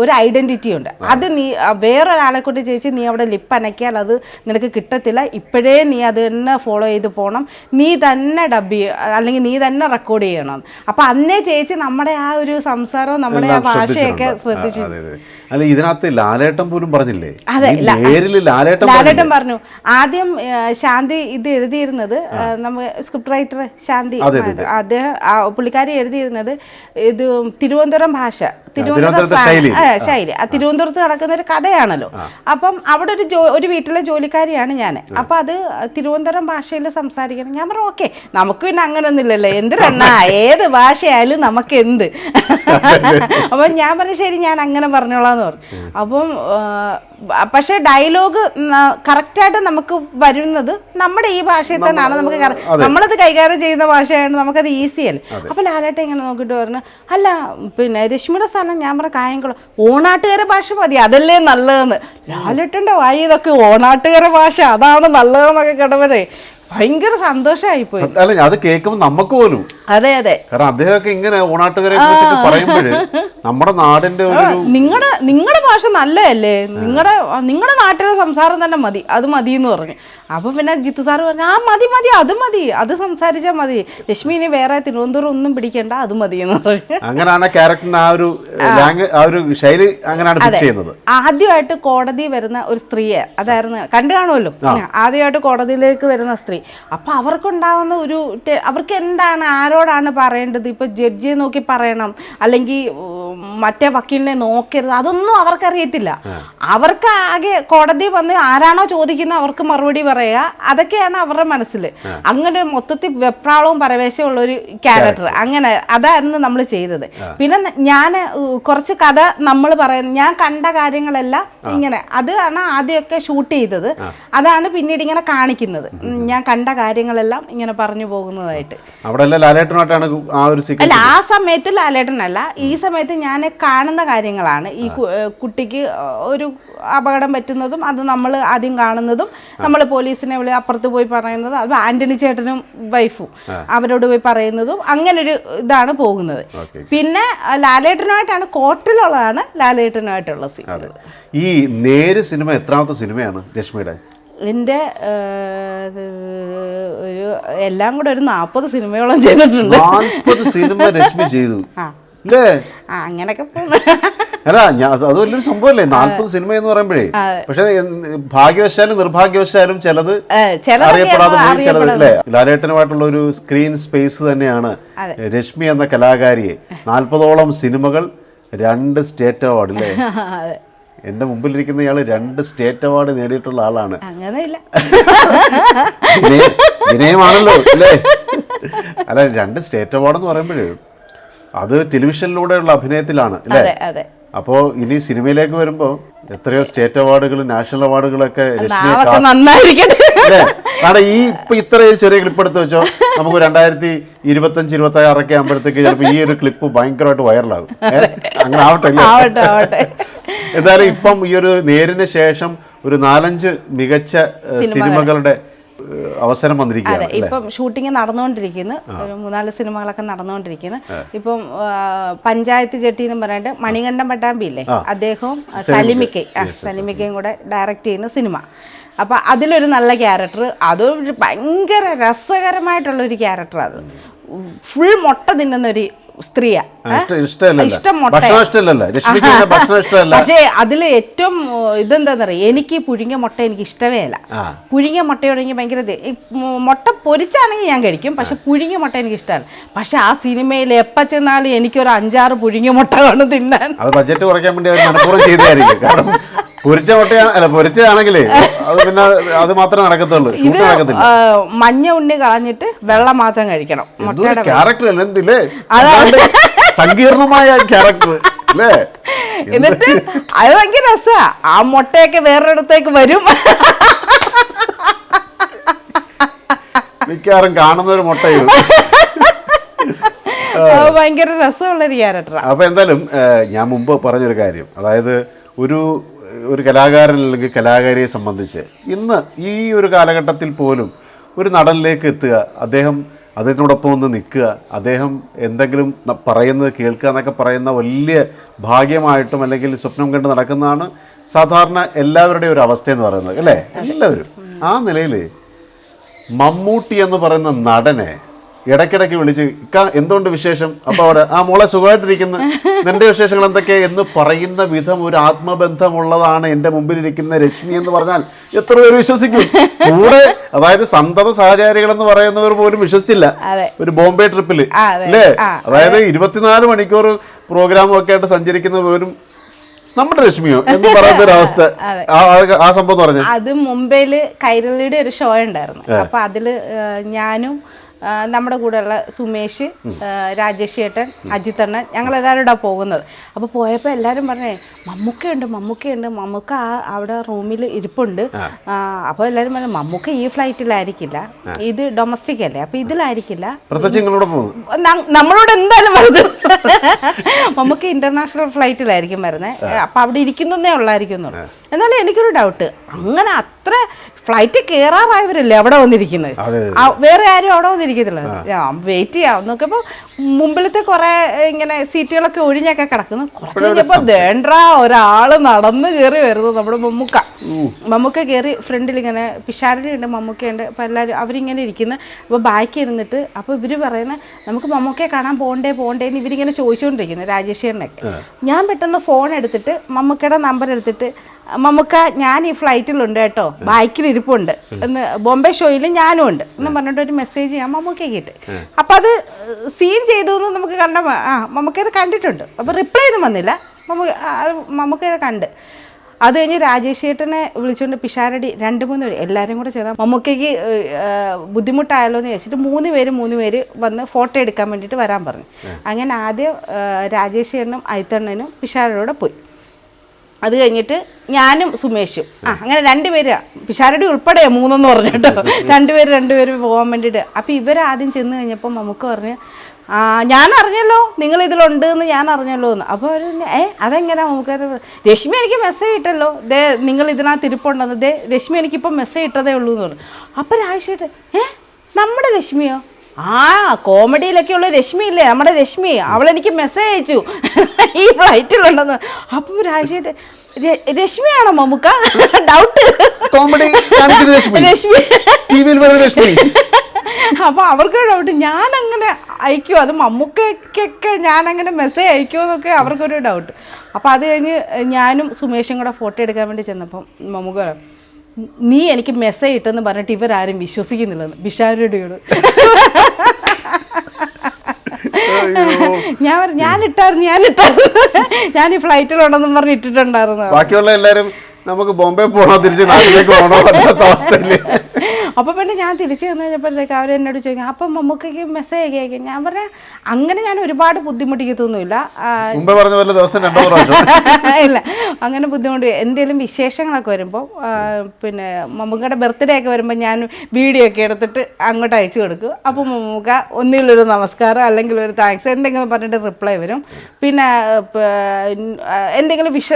ഒരു ഐഡന്റിറ്റി ഉണ്ട്. അത് നീ വേറെ വേറൊരാളെ കൊണ്ട് ചേച്ചി നീ അവിടെ ലിപ്പ് അനക്കിയാൽ അത് നിനക്ക് കിട്ടത്തില്ല. ഇപ്പോഴേ നീ അത് തന്നെ ഫോളോ ചെയ്ത് പോകണം നീ തന്നെ ഡബ് ചെയ്യുക അല്ലെങ്കിൽ നീ തന്നെ റെക്കോർഡ് ചെയ്യണം. അപ്പം അന്നേ ചേച്ചി നമ്മുടെ ആ ഒരു സംസാരവും നമ്മുടെ ആ ഭാഷയൊക്കെ. ശ്രദ്ധിച്ചു. അല്ല ഇതിനകത്ത് ലാലേട്ടൻ പോലും പറഞ്ഞില്ലേ? അതെ, ഈ ലാലേട്ടൻ പറഞ്ഞു. ആദ്യം ശാന്തി ഇത് എഴുതിയിരുന്നത് നമ്മ സ്ക്രിപ്റ്റ് റൈറ്റർ ശാന്തി. അദ്ദേഹം പുള്ളിക്കാരി എഴുതിയിരുന്നത് ഇത് തിരുവനന്തപുരം ഭാഷ. തിരുവനന്തപുരത്തെ ഏഹ് ശൈലി. തിരുവനന്തപുരത്ത് നടക്കുന്ന ഒരു കഥയാണല്ലോ. അപ്പം അവിടെ ഒരു ജോ ഒരു വീട്ടിലെ ജോലിക്കാരിയാണ് ഞാൻ. അപ്പം അത് തിരുവനന്തപുരം ഭാഷയിൽ സംസാരിക്കണം. ഞാൻ പറഞ്ഞു ഓക്കെ നമുക്ക് പിന്നെ അങ്ങനൊന്നും ഇല്ലല്ലോ എന്തിനെണ്ണ ഏത് ഭാഷയായാലും നമുക്ക് എന്ത് അപ്പം ഞാൻ പറഞ്ഞു ശരി ഞാൻ അങ്ങനെ പറഞ്ഞോളാന്ന് പറഞ്ഞു. അപ്പം പക്ഷെ ഡയലോഗ് കറക്റ്റായിട്ട് നമുക്ക് വരുന്നത് നമ്മുടെ ഈ ഭാഷയിൽ തന്നെയാണ്. നമുക്ക്. നമ്മളത് കൈകാര്യം ചെയ്യുന്ന ഭാഷയാണ് നമുക്കത് ഈസിയല്ലേ. അപ്പം അപ്പൊ ലാലേട്ടൻ ഇങ്ങനെ നോക്കിയിട്ട് പറഞ്ഞു അല്ല പിന്നെ രശ്മിയുടെ സ്ഥലം ഞാൻ പറഞ്ഞ കായംകുളം. ഓണാട്ടുകാര ഭാഷ മതി അതല്ലേ നല്ലതെന്ന്. ലാലേട്ടന്റെ വായി ഇതൊക്കെ ഓണാട്ടുകാര ഭാഷ അതാണ് നല്ലതെന്നൊക്കെ കേട്ടപ്പോഴേ. ഭയങ്കര സന്തോഷമായി പോയി. അല്ല അത് കേൾക്കുമ്പോൾ നമുക്ക് പോലും. അതെ അതെ. കാരണം അദ്ദേഹമൊക്കെ ഇങ്ങനെ ഓണാട്ടുകാരെ കുറിച്ചിട്ട് പറയുമ്പോഴ് നമ്മുടെ നാടിന്റെ ഒരു നിങ്ങളുടെ നിങ്ങളുടെ ഭാഷ നല്ലതല്ലേ? നിങ്ങളുടെ നിങ്ങളുടെ നാട്ടിലെ സംസാരം തന്നെ മതി. അത് മതി എന്ന് പറഞ്ഞു. അപ്പൊ പിന്നെ ജിത്തു സാറ് പറഞ്ഞു ആ മതി മതി അത് മതി. അത് സംസാരിച്ചാൽ മതി. ലക്ഷ്മിനെ വേറെ തിരുവനന്തപുരം ഒന്നും പിടിക്കേണ്ട അത് മതി എന്ന് പറഞ്ഞു അങ്ങനെയാണ് ക്യാരക്ടറിന് ആ ഒരു ആ. ഒരു ശൈലി അങ്ങനെയാണ് ഫിക്സ് ചെയ്യുന്നത്. ആദ്യമായിട്ട് കോടതി വരുന്ന ഒരു സ്ത്രീയെ അതായിരുന്നു കണ്ടു കാണുമല്ലോ? ആദ്യമായിട്ട് കോടതിയിലേക്ക് വരുന്ന സ്ത്രീ. അപ്പൊ അവർക്കുണ്ടാവുന്ന ഒരു അവർക്ക് എന്താണ് ആരോടാണ് പറയേണ്ടത്? ഇപ്പോൾ ജഡ്ജിയെ നോക്കി പറയണം അല്ലെങ്കിൽ മറ്റേ വക്കീലിനെ നോക്കരുത് അതൊന്നും അവർക്കറിയത്തില്ല. അവർക്ക് ആകെ കോടതി വന്ന് ആരാണോ ചോദിക്കുന്നത് അവർക്ക് മറുപടി പറയുക അതൊക്കെയാണ് അവരുടെ മനസ്സിൽ. അങ്ങനെ മൊത്തത്തിൽ വെപ്രാളവും പരവേശമുള്ള ഒരു ക്യാരക്ടർ. അങ്ങനെ അതായിരുന്നു നമ്മൾ ചെയ്തത്. പിന്നെ ഞാൻ കുറച്ച് കഥ നമ്മൾ പറയുന്നത് ഞാൻ കണ്ട കാര്യങ്ങളെല്ലാം ഇങ്ങനെ അതാണ് ആദ്യമൊക്കെ ഷൂട്ട് ചെയ്തത്. അതാണ് പിന്നീട് ഇങ്ങനെ കാണിക്കുന്നത്. ഞാൻ കണ്ട കാര്യങ്ങളെല്ലാം ഇങ്ങനെ പറഞ്ഞു പോകുന്നതായിട്ട്. അവിടെ ആ ഒരു അല്ല ആ സമയത്ത് ലാലേട്ടനല്ല. ഈ സമയത്ത് ഞാൻ കാണുന്ന കാര്യങ്ങളാണ്. ഈ കുട്ടിക്ക് ഒരു അപകടം പറ്റുന്നതും അത് നമ്മൾ ആദ്യം കാണുന്നതും നമ്മൾ പോലീസിനെ വിളി അപ്പുറത്ത് പോയി പറയുന്നത് അത് ആന്റണി ചേട്ടനും വൈഫും അവരോട് പോയി പറയുന്നതും അങ്ങനൊരു ഇതാണ് പോകുന്നത്. പിന്നെ ലാലേട്ടനുമായിട്ടാണ് കോർട്ടിലുള്ളതാണ് ലാലേട്ടനുമായിട്ടുള്ള സീൻ അതെ. ഈ നേര് സിനിമ എത്രാമത്തെ സിനിമയാണ് രശ്മിയുടെ? എന്റെ ഒരു എല്ലാം കൂടെ ഒരു നാൽപ്പത് സിനിമയോളം ചെയ്തിട്ടുണ്ട്. നാൽപ്പത് സിനിമ രശ്മി ചെയ്തു. അല്ലേ പോകുന്നു. അല്ല ഞാൻ അത് വലിയൊരു സംഭവമല്ലേ? സിനിമ എന്ന് പറയുമ്പോഴേ. പക്ഷെ ഭാഗ്യവശാലും നിർഭാഗ്യവശാലും ചിലത് അറിയപ്പെടാതെ പോയി ചിലത്. അല്ലേ ലാലേട്ടനുമായിട്ടുള്ള ഒരു സ്ക്രീൻ സ്പേസ് തന്നെയാണ് രശ്മി എന്ന കലാകാരിയെ. നാൽപ്പതോളം സിനിമകൾ രണ്ട് സ്റ്റേറ്റ് അവാർഡ് അല്ലേ എന്റെ മുമ്പിലിരിക്കുന്ന ഇയാൾ രണ്ട് സ്റ്റേറ്റ് അവാർഡ് നേടിയിട്ടുള്ള ആളാണ്. വിനയമാണല്ലോ അല്ലേ? അല്ല രണ്ട് സ്റ്റേറ്റ് അവാർഡ് എന്ന് പറയുമ്പോഴേ അത് ടെലിവിഷനിലൂടെയുള്ള അഭിനയത്തിലാണ് അല്ലേ? അപ്പോൾ ഇനി സിനിമയിലേക്ക് വരുമ്പോൾ എത്രയോ സ്റ്റേറ്റ് അവാർഡുകൾ നാഷണൽ അവാർഡുകളൊക്കെ? കാരണം ഈ ഇപ്പൊ ഇത്രയും ചെറിയ ക്ലിപ്പ് എടുത്ത് വെച്ചോ നമുക്ക് രണ്ടായിരത്തി ഇരുപത്തഞ്ച് ഇരുപത്തി ആറൊക്കെ ആകുമ്പോഴത്തേക്ക് ചിലപ്പോൾ ഈ ഒരു ക്ലിപ്പ് ഭയങ്കരമായിട്ട് വൈറലാകും അങ്ങനെ ആവട്ടെ. എന്തായാലും ഇപ്പം ഈ ഒരു നേരിന് ശേഷം ഒരു നാലഞ്ച് മികച്ച സിനിമകളുടെ അവസരം വന്നിരിക്കുകയാണ് ഇപ്പം ഷൂട്ടിംഗ് നടന്നുകൊണ്ടിരിക്കുന്നു. ഒരു മൂന്നാൽ സിനിമകളൊക്കെ നടന്നുകൊണ്ടിരിക്കുന്നു. ഇപ്പം പഞ്ചായത്ത് ജെട്ടി എന്ന് പറഞ്ഞിട്ട് മണികണ്ഠൻ പട്ടാമ്പി ഇല്ലേ അദ്ദേഹവും ആ, സലിമിക്കയും കൂടെ ഡയറക്റ്റ് ചെയ്യുന്ന സിനിമ. അപ്പൊ അതിലൊരു നല്ല ക്യാരക്ടർ അതൊരു ഭയങ്കര രസകരമായിട്ടുള്ള ഒരു ക്യാരക്ടർ അത്. ഫുൾ മുട്ട തിന്നുന്ന ഒരു സ്ത്രീയാ. പക്ഷേ അതിൽ ഏറ്റവും ഇതെന്താ പറയുക എനിക്ക് പുഴുങ്ങിയ മുട്ട എനിക്ക് ഇഷ്ടമേ അല്ല. പുഴുങ്ങ മുട്ട മുട്ടയോടെങ്കിൽ ഭയങ്കര മുട്ട പൊരിച്ചാണെങ്കിൽ ഞാൻ കഴിക്കും. പക്ഷെ പുഴുങ്ങിയ മുട്ട എനിക്ക് ഇഷ്ടമാണ് പക്ഷെ ആ സിനിമയിൽ എപ്പ ചെന്നാലും എനിക്കൊരു അഞ്ചാറ് പുഴുങ്ങിയ മുട്ട കാണും തിന്നാൻ. ബഡ്ജറ്റ് കുറയ്ക്കാൻ വേണ്ടി അവർ മനഃപൂർവം ചെയ്തായിരിക്കും കാരണം പൊരിച്ച മുട്ടയാണ് അല്ല പൊരിച്ചതാണെങ്കിലേ അത് പിന്നെ അത് മാത്രമേ നടക്കത്തുള്ളൂ. ഷൂട്ട് നടക്കത്തില്ല. മഞ്ഞ ഉണ്ണി കളഞ്ഞിട്ട് വെള്ളം മാത്രം കഴിക്കണം. ക്യാരക്ടർ അല്ല? എന്തില്ലേ? സങ്കീർണമായ ക്യാരക്ടർ അല്ലേ? എന്നിട്ട് അത് ഭയങ്കര രസാ. ആ മുട്ടയൊക്കെ വേറൊരിടത്തേക്ക് വരും. മിക്കവാറും കാണുന്ന ഒരു മുട്ടയും ഭയങ്കര രസമുള്ള ഒരു ക്യാരക്ടറാണ് അപ്പൊ എന്തായാലും ഞാൻ മുമ്പ് പറഞ്ഞൊരു കാര്യം. അതായത് ഒരു ഒരു കലാകാരൻ അല്ലെങ്കിൽ കലാകാരിയെ സംബന്ധിച്ച് ഇന്ന് ഈ ഒരു കാലഘട്ടത്തിൽ പോലും ഒരു നടനിലേക്ക് എത്തുക അദ്ദേഹം അദ്ദേഹത്തിനോടൊപ്പം ഒന്ന് നിൽക്കുക അദ്ദേഹം എന്തെങ്കിലും പറയുന്നത് കേൾക്കുക എന്നൊക്കെ പറയുന്ന വലിയ ഭാഗ്യമായിട്ടും അല്ലെങ്കിൽ സ്വപ്നം കണ്ട് നടക്കുന്നതാണ് സാധാരണ എല്ലാവരുടെയും ഒരു അവസ്ഥ എന്ന് പറയുന്നത് അല്ലേ? എല്ലാവരും. ആ നിലയിൽ മമ്മൂട്ടി എന്ന് പറയുന്ന നടനെ ഇടയ്ക്കിടയ്ക്ക് വിളിച്ച് ഇക്ക എന്തുകൊണ്ട് വിശേഷം? അപ്പൊ അവിടെ ആ മോളെ സുഖമായിട്ടിരിക്കുന്നു. നിന്റെ വിശേഷങ്ങൾ എന്തൊക്കെ? എന്ന് പറയുന്ന വിധം ഒരു ആത്മബന്ധമുള്ളതാണ് എന്റെ മുമ്പിലിരിക്കുന്ന രശ്മി എന്ന് പറഞ്ഞാൽ എത്ര പേര് വിശ്വസിക്കും. കൂടെ അതായത് സന്തത സഹചാരികൾ എന്ന് പറയുന്നവർ പോലും വിശ്വസിച്ചില്ല. ഒരു ബോംബെ ട്രിപ്പിൽ അല്ലേ? അതായത് ഇരുപത്തിനാല് മണിക്കൂർ പ്രോഗ്രാമും ഒക്കെ ആയിട്ട് സഞ്ചരിക്കുന്ന പോലും നമ്മുടെ രശ്മിയോ എന്ന് പറയുന്ന ഒരു അവസ്ഥ. ആ- സംഭവം പറഞ്ഞു? അത് മുംബൈയിൽ കൈരളിയുടെ ഒരു ഷോ ഉണ്ടായിരുന്നു. അപ്പൊ അതിൽ ഞാനും നമ്മുടെ കൂടെയുള്ള സുമേഷ് രാജേഷ് ഏട്ടൻ അജിത് അണ്ണൻ ഞങ്ങൾ എല്ലാവരും പോകുന്നത്. അപ്പോൾ പോയപ്പോൾ എല്ലാവരും പറഞ്ഞേ മമ്മൂക്കയുണ്ട് മമ്മൂക്കയുണ്ട് മമ്മൂക്ക ആ അവിടെ റൂമിൽ ഇരിപ്പുണ്ട്. അപ്പോൾ എല്ലാവരും പറഞ്ഞു മമ്മൂക്ക ഈ ഫ്ലൈറ്റിലായിരിക്കില്ല. ഇത് ഡൊമസ്റ്റിക് അല്ലേ? അപ്പോൾ ഇതിലായിരിക്കില്ല. നമ്മളോട് എന്തായാലും വരുന്നത് മമ്മൂക്ക ഇന്റർനാഷണൽ ഫ്ലൈറ്റിലായിരിക്കും വരുന്നത് അപ്പോൾ അവിടെ ഇരിക്കുന്നതേ ഉള്ളായിരിക്കും എന്നുള്ളൂ. എന്നാലും എനിക്കൊരു ഡൗട്ട് അങ്ങനെ അത്ര ഫ്ലൈറ്റ് കയറാറായവരല്ലേ അവിടെ വന്നിരിക്കുന്നത്? വേറെ ആരും അവിടെ വന്നിരിക്കത്തില്ല വെയിറ്റ് ചെയ്യാം. നോക്കിയപ്പോ മുമ്പിലത്തെ കുറെ ഇങ്ങനെ സീറ്റുകളൊക്കെ ഒഴിഞ്ഞൊക്കെ കിടക്കുന്നു. കുറച്ച് കഴിഞ്ഞപ്പോ ദേണ്ട ഒരാൾ നടന്ന് കയറി വരുന്നു. നമ്മുടെ മമ്മൂക്ക. മമ്മൂക്ക കയറി ഫ്രണ്ടിൽ ഇങ്ങനെ പിഷാരടി ഉണ്ട് മമ്മൂക്കയുണ്ട് അപ്പൊ എല്ലാവരും അവരിങ്ങനെ ഇരിക്കുന്നു. അപ്പൊ ബാക്കി ഇരുന്നിട്ട് അപ്പൊ ഇവർ പറയുന്നത് നമുക്ക് മമ്മൂക്കയെ കാണാൻ പോണ്ടേ പോണ്ടേന്ന് ഇവരിങ്ങനെ ചോദിച്ചുകൊണ്ടിരിക്കുന്നു രാജേശ്വരനൊക്കെ ഞാൻ പെട്ടെന്ന് ഫോൺ എടുത്തിട്ട് മമ്മൂക്കയുടെ നമ്പർ എടുത്തിട്ട് മമ്മൂക്ക ഞാൻ ഈ ഫ്ലൈറ്റിലുണ്ട് കേട്ടോ. ബാക്കിൽ ഇരിപ്പുണ്ട് എന്ന് ബോംബെ ഷോയിൽ ഞാനും ഉണ്ട്. എന്ന് പറഞ്ഞിട്ട് ഒരു മെസ്സേജ് ഞാൻ മമ്മൂക്കയ്ക്ക് ഇട്ട്. അപ്പം അത് സീൻ ചെയ്തു എന്ന് നമുക്ക് കണ്ട ആ മമ്മക്കത് കണ്ടിട്ടുണ്ട്. അപ്പോൾ റിപ്ലൈ ഒന്നും വന്നില്ല. മമ്മൂക്ക മമ്മൂക്കത് കണ്ട്. അത് കഴിഞ്ഞ് രാജേഷ് ചേട്ടനെ വിളിച്ചുകൊണ്ട് പിഷാരടി രണ്ട് മൂന്ന് പേര് എല്ലാവരും കൂടെ ചെയ്താൽ മമ്മൂക്കയ്ക്ക് ബുദ്ധിമുട്ടായാലോ ബുദ്ധിമുട്ടായല്ലോ എന്ന് ചോദിച്ചിട്ട് മൂന്ന് പേര് മൂന്ന് പേര് വന്ന് ഫോട്ടോ എടുക്കാൻ വേണ്ടിയിട്ട് വരാൻ പറഞ്ഞു. അങ്ങനെ ആദ്യം രാജേഷ് ചേട്ടനും അയത്തണ്ണനും പിഷാരടിയോടെ പോയി. അത് കഴിഞ്ഞിട്ട് ഞാനും സുമേഷും. ആ അങ്ങനെ രണ്ടുപേര് പിഷാരടി ഉൾപ്പെടെ മൂന്നെന്ന് പറഞ്ഞു കേട്ടോ. രണ്ടുപേര് രണ്ടുപേര് പോകാൻ വേണ്ടിയിട്ട്. അപ്പം ഇവരാദ്യം ചെന്ന് കഴിഞ്ഞപ്പോൾ നമുക്ക് പറഞ്ഞ് ഞാൻ അറിഞ്ഞല്ലോ നിങ്ങൾ ഇതിലുണ്ട് എന്ന് ഞാൻ അറിഞ്ഞല്ലോ എന്ന്. അപ്പോൾ അവർ ഏ അതെങ്ങനെ? നമുക്ക് രശ്മി എനിക്ക് മെസ്സേജ് ഇട്ടല്ലോ. ദേ നിങ്ങൾ ഇതിനകത്ത് ഇരിപ്പുണ്ടെന്ന്. ദേ രശ്മി എനിക്കിപ്പോൾ മെസ്സേജ് ഇട്ടതേ ഉള്ളൂ എന്ന് പറഞ്ഞു. അപ്പോൾ രാവശ്യമായിട്ട് ഏ നമ്മുടെ രശ്മിയോ? ആ കോമഡിയിലൊക്കെ ഉള്ള രശ്മി ഇല്ലേ നമ്മുടെ രശ്മി അവൾ എനിക്ക് മെസ്സേജ് അയച്ചു. ഈ ഫ്ലൈറ്റിലുണ്ടെന്ന് അപ്പൊ രാജേട്ട് രശ്മിയാണോ Mammukka? Doubt comedy Rashmi. Rashmi. അപ്പൊ അവർക്ക് ഡൗട്ട് ഞാൻ അങ്ങനെ അയക്കുമോ അത് മമ്മൂക്കൊക്കെ ഞാൻ അങ്ങനെ മെസ്സേജ് അയക്കുമോ എന്നൊക്കെ അവർക്കൊരു ഡൗട്ട് അപ്പൊ അത് കഴിഞ്ഞ് ഞാനും സുമേഷും കൂടെ ഫോട്ടോ എടുക്കാൻ വേണ്ടി ചെന്നപ്പം മമ്മൂക്ക നീ എനിക്ക് മെസ്സേജ് ഇട്ടെന്ന് പറഞ്ഞിട്ട് ഇവരാരും വിശ്വസിക്കുന്നില്ലെന്ന് ബിഷാരടിയോട് ഞാൻ ഞാൻ ഇട്ടായിരുന്നു ഞാൻ ഇട്ടായിരുന്നു. ഞാൻ ഈ ഫ്ലൈറ്റിലുണ്ടെന്നും പറഞ്ഞ് ഇട്ടിട്ടുണ്ടായിരുന്നു. ബാക്കിയുള്ള എല്ലാരും നമുക്ക് ബോംബെ പോണോ തിരിച്ച് നാട്ടിലേക്ക് പോണോ അല്ലാത്ത അവസ്ഥയിൽ? അപ്പോൾ പിന്നെ ഞാൻ തിരിച്ചു ചെന്ന് കഴിഞ്ഞപ്പോഴത്തേക്ക് അവർ എന്നോട് ചോദിക്കും അപ്പം മമ്മൂക്കയ്ക്ക് മെസ്സേജ് അയക്കും. ഞാൻ പറഞ്ഞ അങ്ങനെ ഞാൻ ഒരുപാട് ബുദ്ധിമുട്ടിക്കത്തൊന്നുമില്ല. മുമ്പേ പറഞ്ഞ പോലെ ദിവസം രണ്ടോ ഇല്ല. അങ്ങനെ ബുദ്ധിമുട്ട്. എന്തെങ്കിലും വിശേഷങ്ങളൊക്കെ വരുമ്പോൾ പിന്നെ മമ്മൂക്കയുടെ ബർത്ത്ഡേ ഒക്കെ വരുമ്പോൾ ഞാൻ വീഡിയോ ഒക്കെ എടുത്തിട്ട് അങ്ങോട്ട് അയച്ചു കൊടുക്കും. അപ്പോൾ മമ്മൂക്ക ഒന്നിലൊരു നമസ്കാരം അല്ലെങ്കിൽ ഒരു താങ്ക്സ് എന്തെങ്കിലും പറഞ്ഞിട്ട് റിപ്ലൈ വരും. പിന്നെ എന്തെങ്കിലും വിശ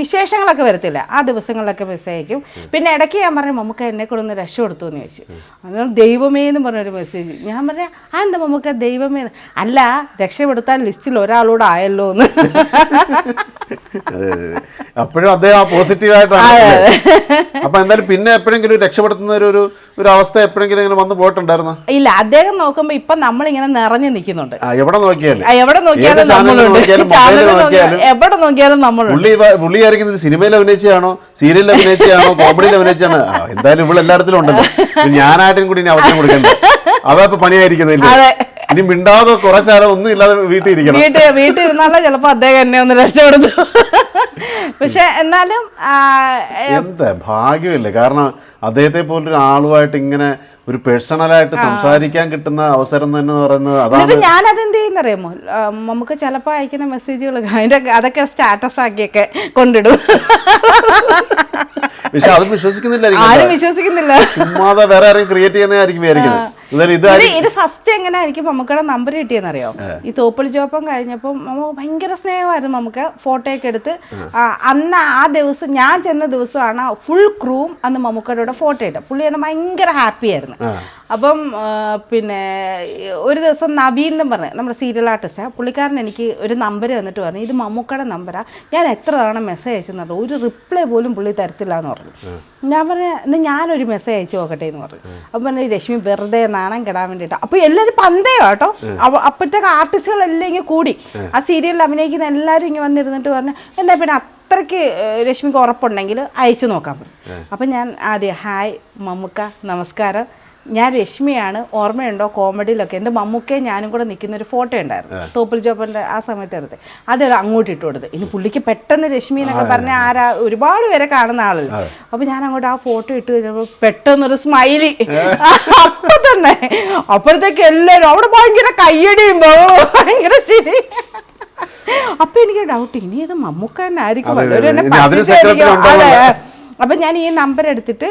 വിശേഷങ്ങളൊക്കെ വരത്തില്ല. ആ ദിവസങ്ങളിലൊക്കെ മെസ്സേജ് അയക്കും. പിന്നെ ഇടയ്ക്ക് ഞാൻ പറഞ്ഞു മമ്മൂക്ക എന്നെ കൂടെ ഒന്ന് രക്ഷ കൊടുത്തു. എന്ന് ചോദിച്ചു. അതാണ് ദൈവമേ എന്ന് പറഞ്ഞൊരു മെസ്സേജ് ഞാൻ പറഞ്ഞ ആ എന്താ നമുക്ക് ദൈവമേ? അല്ല രക്ഷപ്പെടുത്താൻ ലിസ്റ്റിൽ ഒരാളോട് ആയല്ലോ എന്ന്. അപ്പോഴും അദ്ദേഹം ആ പോസിറ്റീവ് ആയിട്ടാണ് അപ്പൊ എന്തായാലും പിന്നെ എപ്പോഴെങ്കിലും രക്ഷപ്പെടുത്തുന്ന ഒരു ഒരു- അവസ്ഥ എപ്പോഴെങ്കിലും ഇങ്ങനെ വന്നു പോയിട്ടുണ്ടായിരുന്നോ? ഇല്ല അദ്ദേഹം നോക്കുമ്പോ ഇപ്പൊ നമ്മളിങ്ങനെ നിറഞ്ഞു നിൽക്കുന്നുണ്ട്. എവിടെ നോക്കിയാലും? എവിടെ നോക്കിയാലും. എവിടെ നോക്കിയാലും നമ്മൾ പുള്ളി ഇത് സിനിമയിൽ അഭിനയിച്ചാണോ സീരിയലിൽ അഭിനയിച്ചാണോ കോമഡിയിൽ അഭിനയിച്ചാണോ എന്തായാലും ഇവിടെ എല്ലായിടത്തിലും ഉണ്ടല്ലോ. ഞാനായിട്ടും കൂടി ഇനി അവസരം കൊടുക്കണ്ട. അതാ ഇപ്പൊ പണിയായിരിക്കുന്നില്ല. ഇനി മിണ്ടാതെ കുറച്ചാലും ഒന്നും ഇല്ലാതെ വീട്ടിൽ ഇരിക്കണം. വീട്ടിൽ വീട്ടിൽ ഇരുന്നാലേ ചിലപ്പോ അദ്ദേഹം എന്നെ ഒന്ന് രക്ഷപ്പെടുത്തു. പക്ഷെ എന്നാലും എന്താ? ഭാഗ്യമില്ല? കാരണം അദ്ദേഹത്തെ പോലൊരു ആളുമായിട്ട് ഇങ്ങനെ ഒരു പേഴ്സണലായിട്ട് സംസാരിക്കാൻ കിട്ടുന്ന അവസരം തന്നെ പറയുന്നത് അതാണ്. ഞാൻ ഞാനത് എന്ത് ചെയ്യുന്നറിയാമോ നമുക്ക് ചിലപ്പോൾ അയക്കുന്ന മെസ്സേജുകൾ അതിന്റെ അതൊക്കെ സ്റ്റാറ്റസ് ആക്കിയൊക്കെ കൊണ്ടിടും. പക്ഷെ അതും വിശ്വസിക്കുന്നില്ല ആരും വിശ്വസിക്കുന്നില്ല. ചുമ്മാതെ വേറെ ആരും ക്രിയേറ്റ് ചെയ്യുന്നതായിരിക്കും വിചാരിക്കുന്നത് ഇത് ഫസ്റ്റ് എങ്ങനെ എനിക്ക് മമ്മൂക്കയുടെ നമ്പർ കിട്ടിയെന്നറിയോ? ഈ തോപ്പിളി ജോപ്പം കഴിഞ്ഞപ്പോൾ മമ്മ ഭയങ്കര സ്നേഹമായിരുന്നു നമുക്ക് ഫോട്ടോ ഒക്കെ എടുത്ത്. അന്ന് ആ ദിവസം ഞാൻ ചെന്ന ദിവസമാണ് ഫുൾ ക്രൂം അന്ന് മമ്മക്കടയുടെ ഫോട്ടോ ഇട്ടത്. പുള്ളി അന്ന് ഭയങ്കര ഹാപ്പി ആയിരുന്നു. അപ്പം പിന്നെ ഒരു ദിവസം നബീൻ എന്ന് പറഞ്ഞ നമ്മുടെ സീരിയൽ ആർട്ടിസ്റ്റാണ് പുള്ളിക്കാരൻ എനിക്ക് ഒരു നമ്പർ വന്നിട്ട് പറഞ്ഞു ഇത് മമ്മൂക്കയുടെ നമ്പറാണ് ഞാൻ എത്ര തവണ മെസ്സേജ് അയച്ചെന്നു ഒരു റിപ്ലൈ പോലും പുള്ളി തരത്തില്ല എന്ന് പറഞ്ഞു ഞാൻ പറഞ്ഞു ഇന്ന് ഞാനൊരു മെസ്സേജ് അയച്ചു നോക്കട്ടെ എന്ന് പറഞ്ഞു. അപ്പം പറഞ്ഞു രശ്മി വെറുതെ നാണം കെടാൻ വേണ്ടിയിട്ട്. അപ്പോൾ എല്ലാവരും പന്തയോ കേട്ടോ? അപ്പോഴത്തേക്ക് ആർട്ടിസ്റ്റുകളെല്ലാം ഇങ്ങനെ കൂടി. ആ. സീരിയലിൽ അഭിനയിക്കുന്ന എല്ലാവരും ഇങ്ങനെ വന്നിരുന്നിട്ട് പറഞ്ഞു എന്താ പിന്നെ അത്രയ്ക്ക് രശ്മിക്ക് ഉറപ്പുണ്ടെങ്കിൽ അയച്ചു നോക്കാൻ പറഞ്ഞു. അപ്പം ഞാൻ ആദ്യം ഹായ് മമ്മുക്ക നമസ്കാരം. ഞാൻ രശ്മിയാണ് ഓർമ്മയുണ്ടോ കോമഡിയിലൊക്കെ? എന്റെ മമ്മൂക്കെ ഞാനും കൂടെ നിൽക്കുന്ന ഒരു ഫോട്ടോ ഉണ്ടായിരുന്നു. തോപ്പിൽ ജോപ്പന്റെ ആ സമയത്ത് എടുത്ത്. അത് അങ്ങോട്ട് ഇട്ട് കൊടുത്ത്. ഇനി പുള്ളിക്ക് പെട്ടെന്ന് രശ്മി എന്നൊക്കെ പറഞ്ഞ ആരാ ഒരുപാട് പേരെ കാണുന്ന ആളല്ലേ. അപ്പൊ ഞാൻ അങ്ങോട്ട് ആ ഫോട്ടോ ഇട്ട് കഴിഞ്ഞപ്പോൾ പെട്ടെന്നൊരു സ്മൈലി അപ്പൊ തന്നെ. അപ്പോഴത്തേക്ക് എല്ലാവരും അവിടെ ഭയങ്കര കയ്യടിയും ഭയങ്കര ചിരി. അപ്പൊ എനിക്ക് ഡൗട്ട് ഇനി ഇത് മമ്മൂക്ക അപ്പൊ ഞാൻ ഈ നമ്പർ എടുത്തിട്ട്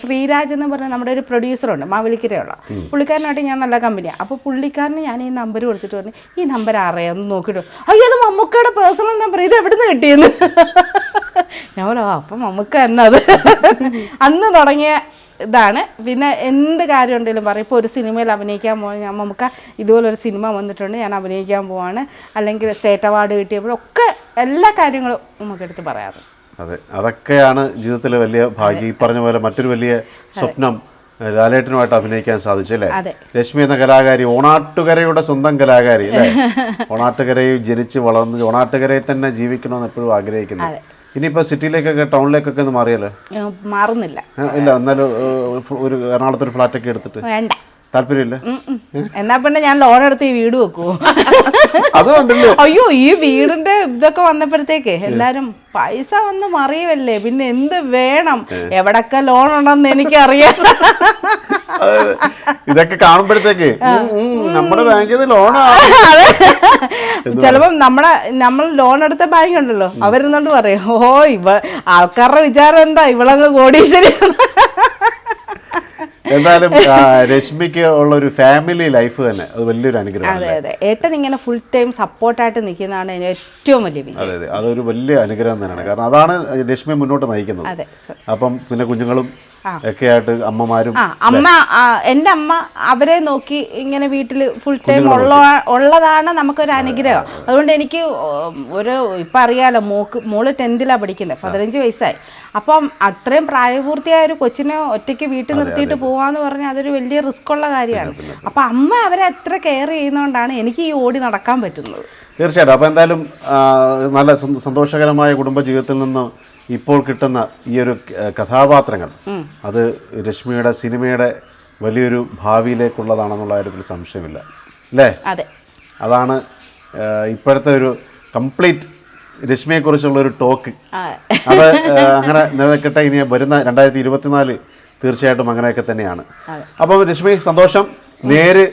ശ്രീരാജ് എന്ന് പറഞ്ഞ നമ്മുടെ ഒരു പ്രൊഡ്യൂസറുണ്ട് മാവലിക്കരയുള്ള. പുള്ളിക്കാരനായിട്ട് ഞാൻ നല്ല കമ്പനിയാണ് അപ്പോൾ പുള്ളിക്കാരന് ഞാൻ ഈ നമ്പർ കൊടുത്തിട്ട് പറഞ്ഞു ഈ നമ്പർ അറിയാമെന്ന് നോക്കിയിട്ട് അയ്യോ അത് മമ്മൂക്കയുടെ പേഴ്സണൽ നമ്പർ ഇത് എവിടുന്ന് കിട്ടിയെന്ന്? ഞാൻ "ആ, അപ്പം മമ്മൂക്ക തന്നെ അത്. അന്ന് തുടങ്ങിയ ഇതാണ്. പിന്നെ എന്ത് കാര്യം ഉണ്ടെങ്കിലും പറയും. ഇപ്പോൾ ഒരു സിനിമയിൽ അഭിനയിക്കാൻ പോകാൻ ഞാൻ നമുക്ക് ഇതുപോലെ ഒരു സിനിമ വന്നിട്ടുണ്ട് ഞാൻ അഭിനയിക്കാൻ പോവാണ്. അല്ലെങ്കിൽ സ്റ്റേറ്റ് അവാർഡ് കിട്ടിയപ്പോഴൊക്കെ എല്ലാ കാര്യങ്ങളും നമുക്കെടുത്ത് പറയാറ് അതെ. അതൊക്കെയാണ് ജീവിതത്തിലെ വലിയ ഭാഗ്യം. ഈ പറഞ്ഞ പോലെ മറ്റൊരു വലിയ സ്വപ്നം ലാലേട്ടനുമായിട്ട് അഭിനയിക്കാൻ സാധിച്ചു അല്ലേ? രശ്മി എന്ന കലാകാരി ഓണാട്ടുകരയുടെ സ്വന്തം കലാകാരി അല്ലേ? ഓണാട്ടുകരയിൽ ജനിച്ച് വളർന്ന് ഓണാട്ടുകരയിൽ തന്നെ ജീവിക്കണമെന്ന് എപ്പോഴും ആഗ്രഹിക്കുന്നു. ഇനിയിപ്പോ സിറ്റിയിലേക്കൊക്കെ ടൗണിലേക്കൊക്കെ ഒന്ന് മാറിയല്ലോ? മാറുന്നില്ല. ഇല്ല എന്നാലും ഒരു എറണാകുളത്ത് ഒരു ഫ്ലാറ്റൊക്കെ എടുത്തിട്ട്? വേണ്ട. താല്പര്യമില്ല. എന്നാ പിന്നെ ഞാൻ ലോൺ എടുത്ത് ഈ വീട് വെക്കുവോ? അതുകൊണ്ടല്ലോ അയ്യോ ഈ വീടിന്റെ ഇതൊക്കെ വന്നപ്പോഴത്തേക്ക് എല്ലാരും പൈസ വന്ന് മറിയുമല്ലേ പിന്നെ എന്ത് വേണം? എവിടൊക്കെ ലോൺ ഉണ്ടെന്ന് എനിക്കറിയാം. ഇതൊക്കെ കാണുമ്പോഴത്തേക്ക് നമ്മുടെ ബാങ്കിൽ ലോൺ ചിലപ്പം നമ്മുടെ നമ്മൾ ലോൺ എടുത്ത ബാങ്ക് ഉണ്ടല്ലോ അവരെന്നോണ്ട് പറയും ഓ ഇവ ആൾക്കാരുടെ വിചാരം എന്താ? ഇവളങ്ങ് കോടീശ്വരി എന്തായാലും ആ, രശ്മിക്ക് ഉള്ള ഒരു ഫാമിലി ലൈഫ് തന്നെ. അത് വലിയൊരു അനുഗ്രഹമാണ് അതെ അതെ. ഏട്ടൻ ഇങ്ങനെ ഫുൾ ടൈം സപ്പോർട്ടായിട്ട് നിൽക്കുന്നതാണ് ഏറ്റവും വലിയ അതെ അതെ. അതൊരു വലിയ അനുഗ്രഹം തന്നെയാണ്. കാരണം അതാണ് രശ്മി മുന്നോട്ട് നയിക്കുന്നത്. അപ്പം പിന്നെ കുഞ്ഞുങ്ങളും ഒക്കെ ആയിട്ട് അമ്മമാരും അമ്മ എന്റെ എന്റെ അമ്മ അവരെ നോക്കി ഇങ്ങനെ വീട്ടിൽ ഫുൾ ടൈം ഉള്ള ഉള്ളതാണ് നമുക്കൊരു അനുഗ്രഹം. അതുകൊണ്ട് എനിക്ക് ഒരു ഇപ്പം അറിയാലോ മോക്ക് മോൾ ടെൻത്തിലാണ് പഠിക്കുന്നത് പതിനഞ്ച് വയസ്സായി. അപ്പം അത്രയും പ്രായപൂർത്തിയായ ഒരു കൊച്ചിനെ ഒറ്റയ്ക്ക് വീട്ടിൽ നിർത്തിയിട്ട് പോവാന്ന് പറഞ്ഞാൽ അതൊരു വലിയ റിസ്ക് ഉള്ള കാര്യമാണ്. അപ്പം അമ്മ അവരെ എത്ര കെയർ ചെയ്യുന്നതുകൊണ്ടാണ് എനിക്ക് ഈ ഓടി നടക്കാൻ പറ്റുന്നത്. തീർച്ചയായിട്ടും. അപ്പോൾ എന്തായാലും നല്ല സന്തോഷകരമായ കുടുംബ ജീവിതത്തിൽ നിന്ന് ഇപ്പോൾ കിട്ടുന്ന ഈ ഒരു കഥാപാത്രങ്ങൾ അത് രശ്മിയുടെ സിനിമയുടെ വലിയൊരു ഭാവിയിലേക്കുള്ളതാണെന്നുള്ള കാര്യത്തിൽ സംശയമില്ല. അല്ലേ? അതെ. അതാണ് ഇപ്പോഴത്തെ ഒരു കംപ്ലീറ്റ് രശ്മിയെക്കുറിച്ചുള്ള ഒരു ടോക്ക് അത് അങ്ങനെ നിലനിൽക്കട്ടെ. ഇനി വരുന്ന രണ്ടായിരത്തി ഇരുപത്തിനാല് തീർച്ചയായിട്ടും അങ്ങനെയൊക്കെ തന്നെയാണ്. അപ്പം രശ്മി സന്തോഷം. നേര്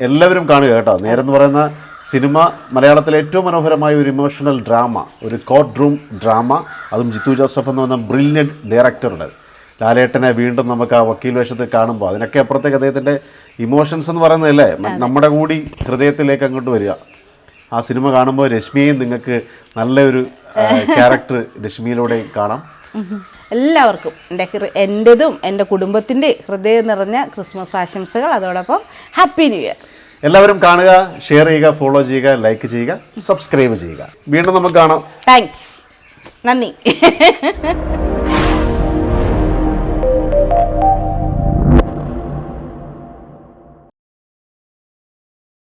എല്ലാവരും കാണുക കേട്ടോ. നേരെന്ന് പറയുന്ന സിനിമ മലയാളത്തിലെ ഏറ്റവും മനോഹരമായ ഒരു ഇമോഷണൽ ഡ്രാമ ഒരു കോർട്ട് റൂം ഡ്രാമ അതും ജിത്തു ജോസഫ് എന്ന് പറഞ്ഞ ബ്രില്യന്റ് ഡയറക്ടറുടെ ലാലേട്ടനെ വീണ്ടും നമുക്ക് ആ വക്കീൽ വേഷത്തിൽ കാണുമ്പോൾ അതിനൊക്കെ അപ്പുറത്തേക്ക് അദ്ദേഹത്തിന്റെ ഇമോഷൻസ് എന്ന് പറയുന്നതല്ലേ? നമ്മുടെ കൂടി ഹൃദയത്തിലേക്ക് അങ്ങോട്ട് വരിക. ആ സിനിമ കാണുമ്പോൾ രശ്മിയെയും നിങ്ങൾക്ക് നല്ലൊരു ക്യാരക്ടർ രശ്മിയിലൂടെ കാണാം. എല്ലാവർക്കും എന്റെ എന്റെതും എന്റെ കുടുംബത്തിന്റെ ഹൃദയം നിറഞ്ഞ ക്രിസ്മസ് ആശംസകൾ. അതോടൊപ്പം ഹാപ്പി ന്യൂ ഇയർ. എല്ലാവരും കാണുക ഷെയർ ചെയ്യുക ഫോളോ ചെയ്യുക ലൈക്ക് ചെയ്യുക സബ്സ്ക്രൈബ് ചെയ്യുക. വീണ്ടും നമുക്ക് കാണാം. താങ്ക്സ് നന്ദി.